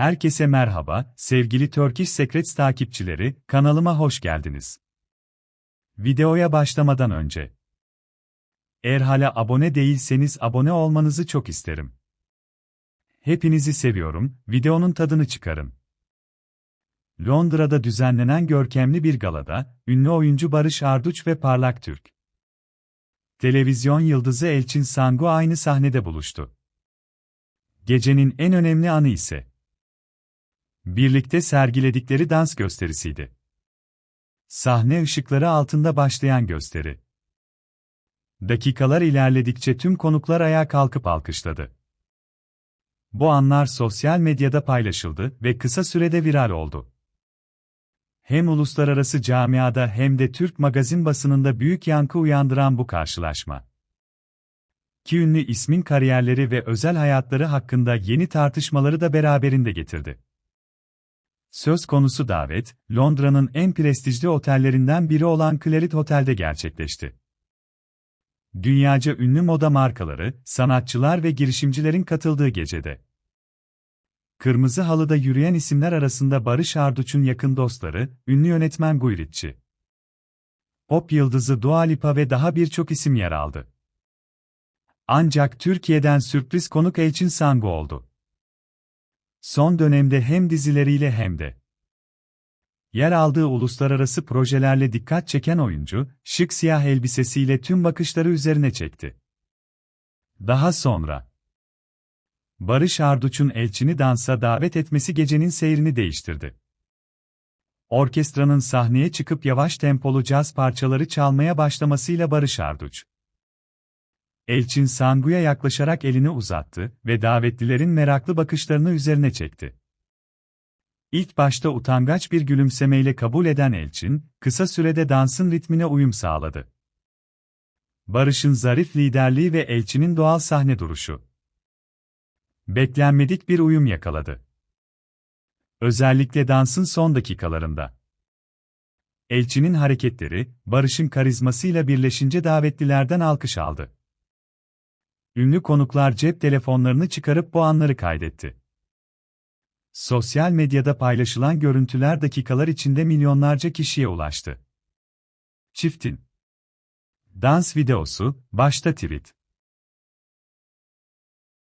Herkese merhaba, sevgili Turkish Secrets takipçileri, kanalıma hoş geldiniz. Videoya başlamadan önce, eğer hala abone değilseniz abone olmanızı çok isterim. Hepinizi seviyorum, videonun tadını çıkarın. Londra'da düzenlenen görkemli bir galada, ünlü oyuncu Barış Arduç ve Parlak Türk. Televizyon yıldızı Elçin Sangu aynı sahnede buluştu. Gecenin en önemli anı ise birlikte sergiledikleri dans gösterisiydi. Sahne ışıkları altında başlayan gösteri. Dakikalar ilerledikçe tüm konuklar ayağa kalkıp alkışladı. Bu anlar sosyal medyada paylaşıldı ve kısa sürede viral oldu. Hem uluslararası camiada hem de Türk magazin basınında büyük yankı uyandıran bu karşılaşma. İki ünlü ismin kariyerleri ve özel hayatları hakkında yeni tartışmaları da beraberinde getirdi. Söz konusu davet, Londra'nın en prestijli otellerinden biri olan Claret Hotel'de gerçekleşti. Dünyaca ünlü moda markaları, sanatçılar ve girişimcilerin katıldığı gecede. Kırmızı halıda yürüyen isimler arasında Barış Arduç'un yakın dostları, ünlü yönetmen Guy Ritchie. Pop yıldızı Dua Lipa ve daha birçok isim yer aldı. Ancak Türkiye'den sürpriz konuk Elçin Sangu oldu. Son dönemde hem dizileriyle hem de yer aldığı uluslararası projelerle dikkat çeken oyuncu, şık siyah elbisesiyle tüm bakışları üzerine çekti. Daha sonra Barış Arduç'un Elçin'i dansa davet etmesi gecenin seyrini değiştirdi. Orkestranın sahneye çıkıp yavaş tempolu caz parçaları çalmaya başlamasıyla Barış Arduç, Elçin Sangu'ya yaklaşarak elini uzattı ve davetlilerin meraklı bakışlarını üzerine çekti. İlk başta utangaç bir gülümsemeyle kabul eden Elçin, kısa sürede dansın ritmine uyum sağladı. Barış'ın zarif liderliği ve Elçin'in doğal sahne duruşu. Beklenmedik bir uyum yakaladı. Özellikle dansın son dakikalarında. Elçinin hareketleri, Barış'ın karizmasıyla birleşince davetlilerden alkış aldı. Ünlü konuklar cep telefonlarını çıkarıp bu anları kaydetti. Sosyal medyada paylaşılan görüntüler dakikalar içinde milyonlarca kişiye ulaştı. Çiftin Dans videosu, başta tweet.